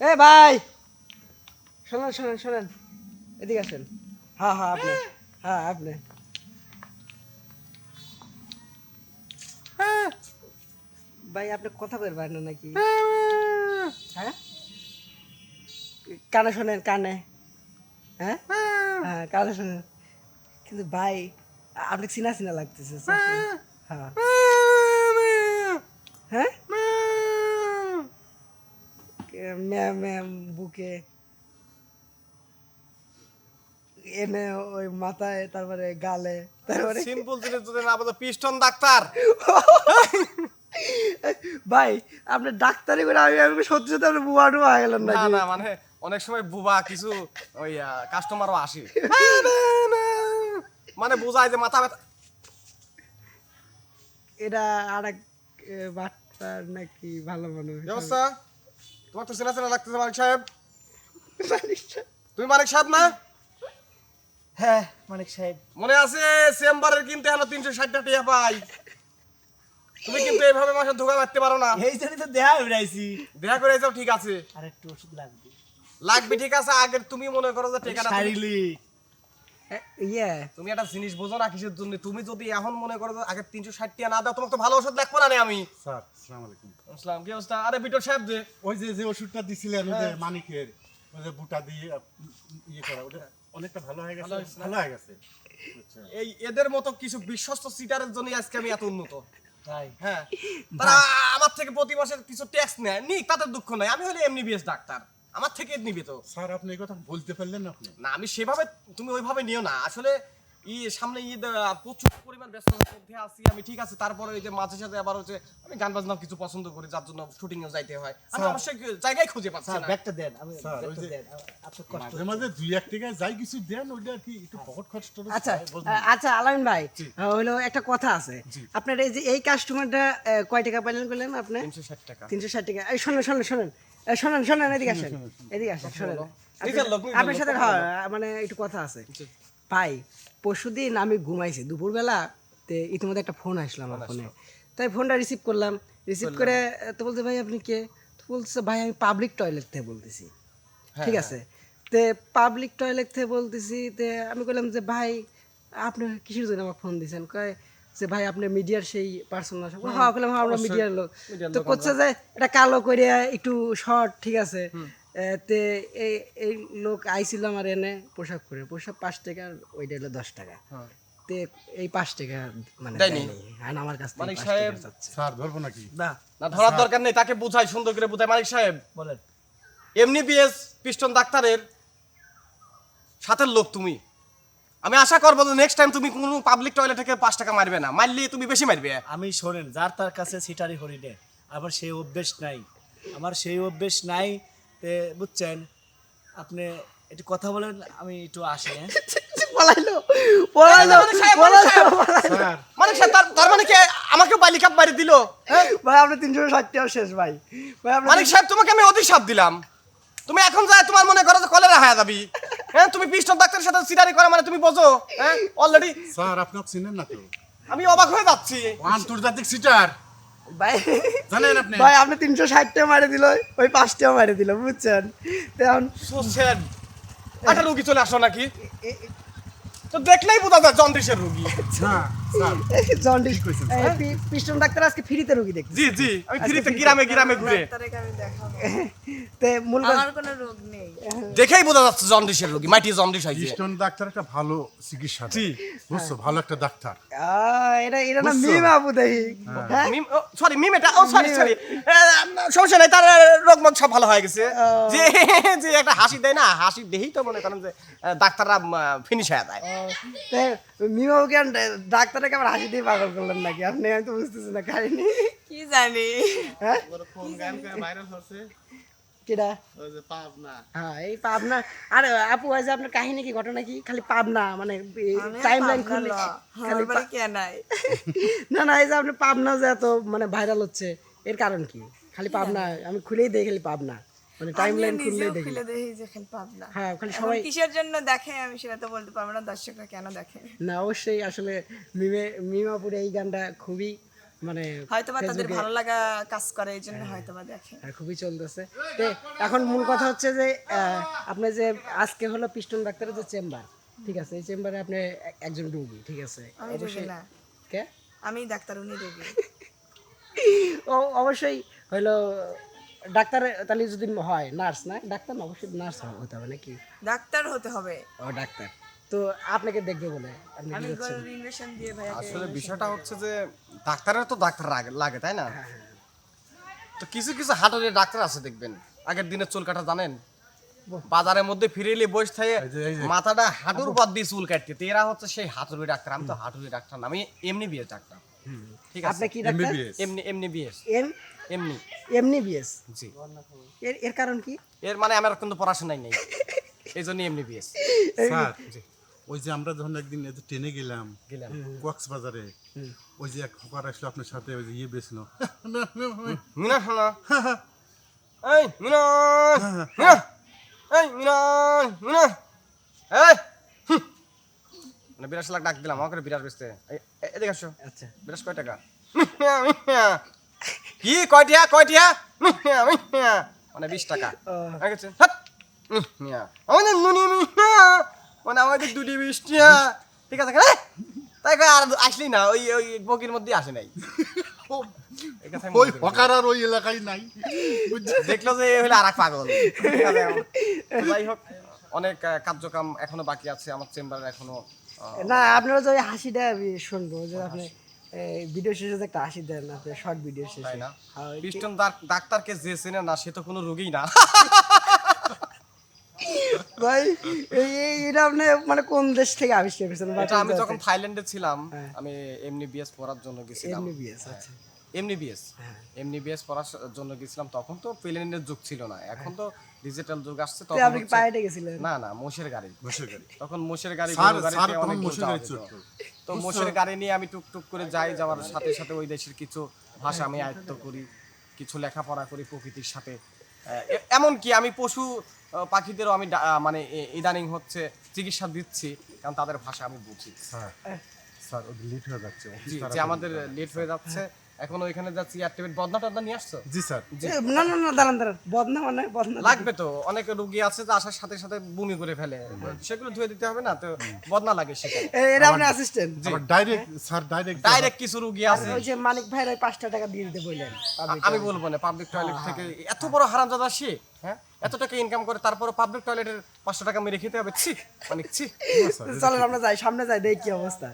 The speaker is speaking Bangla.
এ ভাই! শোনেন শোনেন শোনেন। এদিকে আসেন। হ্যাঁ হ্যাঁ আপনি। হ্যাঁ আপনি। ভাই, আপনি কথা বলবেন না নাকি? হ্যাঁ? কানে শোনেন, কানে। হ্যাঁ? হ্যাঁ কানে শোনেন। কিন্তু ভাই আপনি চিনা চিনা লাগতেছে হ্যাঁ। হ্যাঁ? ম্যাম ম্যাম বুকে। এনে ওই মাথায় তারপরে গালে তারপরে সিম্পল জিনিস যদি না বলতো পিস্টন ডাক্তার ভাই আপনি ডাক্তারি করে আমি আমি সত্যি সত্যি আপনি টুয়া হয়ে গেলেন না না মানে অনেক সময় বুবা কিছু ওই কাস্টমারও আসে। মানে বোঝায় যে মাথা ব্যথা এটা আর এক বাট্টার নাকি ভালো মানুষ ব্যবস্থা তোমার তো চেনা চেনা লাগতেছে মালিক সাহেব। তুমি মালিক সাহেব না? হ্যাঁ সাহেব। মনে আছে চেম্বারের কিনতে হলো তিনশো ষাটটা টিয়া পাই। তুমি কিন্তু এইভাবে মাসে ধোকা মারতে পারো না। এই জন্য তো দেহা বেড়াইছি দেখা করে যাও ঠিক আছে। আর একটু ওষুধ লাগবে। লাগবে ঠিক আছে। আগে তুমি মনে করো যে টেকাটা শারীরিক ইয়ে। তুমি একটা জিনিস বোঝো না কিসের জন্য? তুমি যদি এখন মনে করো আগে তিনশো ষাট টাকা না দাও তোমাকে তো ভালো ওষুধ লাগবো না আমি। স্যার আসসালামু আলাইকুম। আসসালাম কি অবস্থা? আরে বিটর সাহেব যে। ওই যে যে ওষুধটা দিছিলেন ওই যে মানিকের ওই যে বুটা দিয়ে ইয়ে করা ওটা অনেকটা ভালো হয়ে গেছে ভালো হয়ে গেছে। আচ্ছা। এই এদের মতো কিছু বিশ্বস্ত সিটারের জন্য আজকে আমি এত উন্নত। তাই? হ্যাঁ। তারা আমার থেকে প্রতি মাসে কিছু ট্যাক্স নেয়। নি তাদের দুঃখ নাই। আমি হলে এমনি বিএস ডাক্তার। আমার থেকে নিবে তো। স্যার আপনি এই কথা বলতে পারলেন না আপনি। না আমি সেভাবে তুমি ওইভাবে নিও না। আসলে ই সামনে ঈদ প্রচুর পরিমাণ ব্যস্ততার মধ্যে আছি আমি ঠিক আছে। তারপরে ওই যে মাঝে সাথে আবার হচ্ছে আমি গান বাজনাও কিছু পছন্দ করি যার জন্য শুটিং এও যাইতে হয়। আমি অবশ্যই জায়গায় খুঁজে পাচ্ছি না। ব্যাগটা দেন আমি ব্যাগটা দেন কষ্ট মাঝে মাঝে দুই এক যাই কিছু দেন ওইটা কি একটু পকেট খরচ টরচ আচ্ছা আচ্ছা আলামিন ভাই হলো একটা কথা আছে। আপনার এই যে এই কাস্টমারটা কয় টাকা পাইলেন বললেন আপনি? তিনশো ষাট টাকা। তিনশো ষাট টাকা। এই শোনেন শোনেন শোনেন। এই শোনেন শোনেন এদিকে আসেন। এদিকে আসেন শোনেন। আপনার সাথে হ্যাঁ, মানে একটু কথা আছে। ভাই পরশুদিন আমি ঘুমাইছি। দুপুরবেলা তে ইতিমধ্যে একটা ফোন আসলো আমার ফোনে তাই ফোনটা রিসিভ করলাম। রিসিভ করে তো বলছে ভাই আপনি কে? তো বলছে ভাই আমি পাবলিক টয়লেট থেকে বলতেছি। ঠিক আছে? তে পাবলিক টয়লেট থেকে বলতেছি তে আমি বললাম যে ভাই আপনি কিসের জন্য আমাকে ফোন দিয়েছেন কয় যে ভাই আপনি মিডিয়ার সেই পার্সন না। হ্যাঁ বললাম হ্যাঁ আমরা মিডিয়ার লোক। তো করছে যে এটা কালো করে একটু শর্ট ঠিক আছে? তে এই এই লোক আইছিল আমার এনে পোশাক পরে। পোশাক পাঁচ টাকা আর ওইটা হলো দশ টাকা। তে এই পাঁচ টাকা মানে। আর আমার কাছ থেকে পাঁচ সাহেব, স্যার ধরবো নাকি? না। না ধরার দরকার নেই তাকে বুঝাই সুন্দর করে বুঝাই। মালিক সাহেব বলেন। এমনি বিএস পিস্টন ডাক্তারের সাথের লোক তুমি। আমি আশা করব যে নেক্সট টাইম তুমি কোনো পাবলিক টয়লেট থেকে পাঁচ টাকা মারবে না। মারলে তুমি বেশি মারবে। আমি শোনেন যার তার কাছে সিটারি হরিণে আবার সেই অভ্যেস নাই। আমার সেই অভ্যেস নাই তে বুঝছেন আপনি একটু কথা বলেন আমি একটু আসি হ্যাঁ? পলাইলো পলাইলো মানিক সাহেব, মানিক সাহেব। স্যার। মানে তার মানে কি আমাকে বালিকাপ মারি দিল? হ্যাঁ? ভাই আপনি তিনশো শেষ ভাই। ভাই আপনি মানিক সাহেব তোমাকে আমি অভিশাপ দিলাম। তুমি এখন যায় তোমার মনে করো যে কলেরা হায়া যাবি হ্যাঁ তুমি পিস্টন ডাক্তারের সাথে সিটারি করা মানে তুমি বোঝো হ্যাঁ? অলরেডি স্যার আপনাকে চিনেন না তো? আমি অবাক হয়ে যাচ্ছি। আন্তর্জাতিক সিটার। ভাই জানেন আপনি? ভাই আপনি তিনশো ষাটটা মারে দিল ওই পাঁচটাও মারে দিল বুঝছেন? তেমন sad. একটা চলে আসলো নাকি? তো দেখলেই বোঝা যায় জন্ডিসের রুগী। জন্ডিস। কইছেন, পিস্টন ডাক্তার আজকে ফ্রিতে রুগী দেখছি। জি জি আমি ফ্রিতে গ্রামে গ্রামে ঘুরে। ডাক্তারকে আমি দেখাবো। তে মূল আমার কোনো রোগ নেই। দেখেই বোঝা যাচ্ছে জন্ডিসের রুগী মাটি জন্ডিস ডাক্তার একটা ভালো চিকিৎসা জি। বুঝছ? ভালো একটা ডাক্তার। এটা এটা না মিম আপু দেখি। হ্যাঁ। সরি মিম এটা ও সরি সরি সমস্যা নাই তার রোগ মগ সব ভালো হয়ে গেছে। যে যে একটা হাসি দেয় না হাসি দেহেই তো মনে করেন যে ডাক্তাররা ফিনিশ হয়ে যায়। তে মিম কেন ডাক্তারকে আবার হাসি দিয়ে পাগল করলেন নাকি? আপনি আমি তো বুঝতেছি না কাহিনি। কি জানি? হ্যাঁ? কেডা? হ্যাঁ এই পাবনা। আর আপু আজ আপনার কাহিনী কি ঘটনা কি? খালি পাবনা মানে টাইম লাইন খুললে খালি আমার বাড়ি কে নাই? না না এই যে আপনি পাবনা যে এত মানে ভাইরাল হচ্ছে এর কারণ কি? খালি পাবনা আমি খুলেই দেখি খালি পাবনা। মানে টাইম লাইন আমিও খুললেই নিজেও দেখি খুলে দেখি যে খালি পাবনা। হ্যাঁ খালি সবাই কিসের জন্য দেখে আমি সেটা তো বলতে পারব না দর্শকরা কেন দেখে? না অবশ্যই আসলে মিমে মিমাপুরে এই গানটা খুবই মানে তাদের ভালো লাগা কাজ করে এই জন্য দেখে। হ্যাঁ, খুবই চলতেছে। তো এখন মূল কথা হচ্ছে যে আপনি যে আজকে হলো পিস্টন ডাক্তারের যে চেম্বার ঠিক আছে? এই চেম্বারে আপনি একজন রোগী ঠিক আছে? না। কে? আমি ডাক্তার উনি রোগী। ও অবশ্যই হইল ডাক্তার তাহলে যদি হয় নার্স না? ডাক্তার না অবশ্যই নার্স হতে হবে নাকি? ডাক্তার হতে হবে। ও ডাক্তার। তো আপনাকে দেখবে বলে আমি গরুর ইনভেশন দিয়ে ভাইয়াকে আসলে বিষয়টা হচ্ছে যে ডাক্তারের তো ডাক্তার লাগে- তাই না? হ্যাঁ, তো কিছু কিছু হাটুরের ডাক্তার আছে দেখবেন। আগের দিনে চুল কাটা জানেন? বাজারের মধ্যে ফিরে এলে বসে থাকে মাথাটা হাঁটুর পর দিয়ে চুল কাটতে। তো এরা হচ্ছে সেই হাতুড়ি ডাক্তার আমি তো হাতুড়ি ডাক্তার না আমি এমনি বিএস ডাক্তার। ঠিক আছে? আপনি কি ডাক্তার? এমনি এমনি বিএস এম? এমনি। এমনি বিএস? জি। এর এর কারণ কি? এর মানে আমার কিন্তু পড়াশোনাই নেই। এই জন্য এমনি বিএস। স্যার ওই যে আমরা যখন একদিন ট্রেনে গেলাম গেলাম। কক্সবাজারে ওই যে এক হকার আসলো আপনার সাথে ওই যে ইয়ে বেছিল মিনা শোনা এই মিনা মিনা এই মিনা মিনা এই মানে বিরাশ লাখ ডাক দিলাম আমাকে বিরাশ বেচতে। এদিকে আসো। আচ্ছা। বিরাশ কয় টাকা। কি? কয়টিয়া কয়টিয়া। মানে বিশ টাকা। আমাদের নুনি। মানে আমাদের দুটি বিশ টিয়া। ঠিক আছে হ্যাঁ? তাই কয় আর আসলি না ওই ওই বগির মধ্যে আসে নাই। ওই করি। হকার আর ওই এলাকায় নাই। দেখল যে হলো আর এক পাগল যাই হোক অনেক কার্যক্রম এখনও বাকি আছে। আমার চেম্বারে এখনও না আপনারা যে হাসিটা শুনব যে আপনি ভিডিও শেষে যে একটা হাসি দেন আপনি শর্ট ভিডিও শেষে। তাই না? হ্যাঁ, পিস্টন ডাক্তারকে যে চেনে না সে তো কোনো রোগী না। ভাই এই এটা আপনি মানে কোন দেশ থেকে আবিষ্কার করেছেন? আমি যখন থাইল্যান্ডে ছিলাম হ্যাঁ। আমি এমনি বিএস পড়ার জন্য গেছিলাম। আচ্ছা এমনি বিএস এমনি বিএস পড়ার জন্য গেছিলাম তখন তো প্লেনের যুগ ছিল না। এখন তো ডিজিটাল যুগ আসছে তখন আপনি কি পায়েটে গেছিলেন না না মোষের গাড়ি। বসে গাড়ি। তখন মোষের গাড়ি স্যার তখন অনেক দূর গাড়ি তো মোষের গাড়ি নিয়ে আমি টুক টুক করে যাই যাওয়ার সাথে সাথে ওই দেশের কিছু ভাষা আমি আয়ত্ত করি কিছু লেখাপড়া করি প্রকৃতির সাথে। আহ, এ- এমনকি আমি পশু পাখিদেরও আমি মানে ইদানিং হচ্ছে চিকিৎসা দিচ্ছি কারণ তাদের ভাষা আমি বুঝি। স্যার স্যার ওদের লেট হয়ে যাচ্ছে যে আমাদের লেট হয়ে যাচ্ছে। এখন ওইখানে টেবিল বদনা টদনা নিয়ে আসছো? জি স্যার। না না না দাঁড়ান দাঁড়ান। বদনা মানে বদনা লাগবে তো অনেক রুগী আছে যে আসার সাথে সাথে বমি করে ফেলে। সেগুলো ধুয়ে দিতে হবে না তো বদনা লাগে এটা অ্যাসিস্ট্যান্ট আবার ডাইরেক্ট স্যার ডাইরেক্ট ডাইরেক্ট কিছু রুগী আছে। ওই যে মানিক ভাইয়ের ওই পাঁচটা টাকা দিয়ে দিতে বললেন। আমি বলব না পাবলিক টয়লেট থেকে এত বড় হারামজাদা সে হ্যাঁ? এত টাকা ইনকাম করে তারপরে পাবলিক টয়লেটের পাঁচশো টাকা মেরে খেতে হবে। ছি অনেক ছি। চলেন আমরা যাই সামনে যাই দেখি কি অবস্থা।